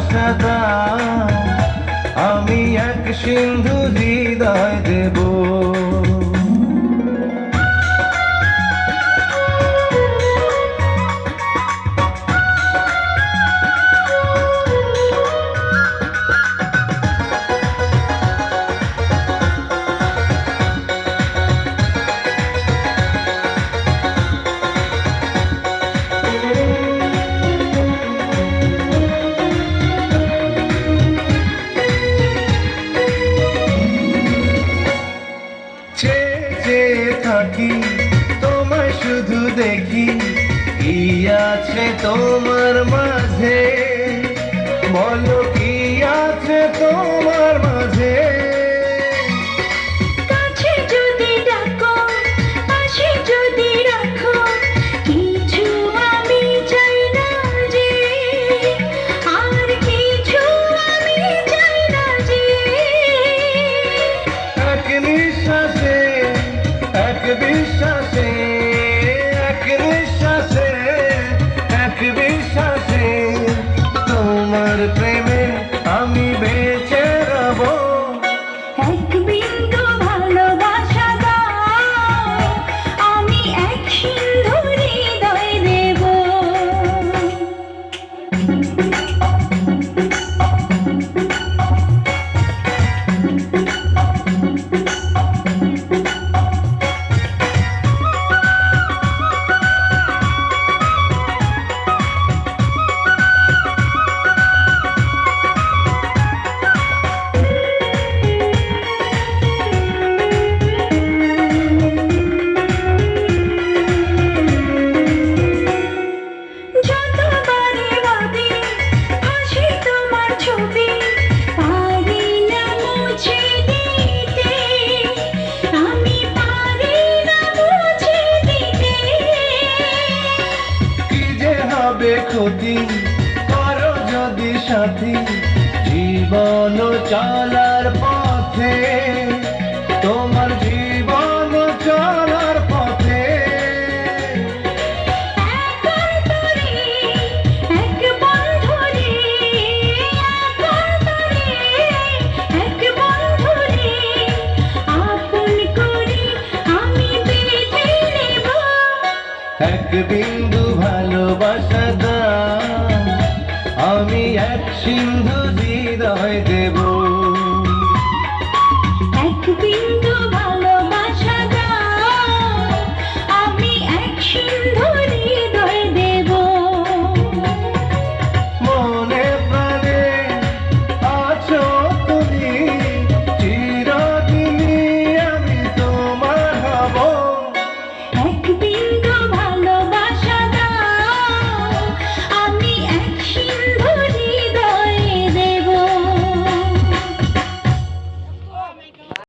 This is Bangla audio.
ভালোবাসা দাও আমি এক সিন্ধু যে যে থাকি তোমার শুধু দেখি। কি আছে তোমার মাঝে? বলো Take me গতি করো যদি সাথী জীবন চলার পথে তোমার জীবন চলার পথে। এক বিন্দু ভালোবাসা আমি এক সিন্ধু দিদায় দেবো।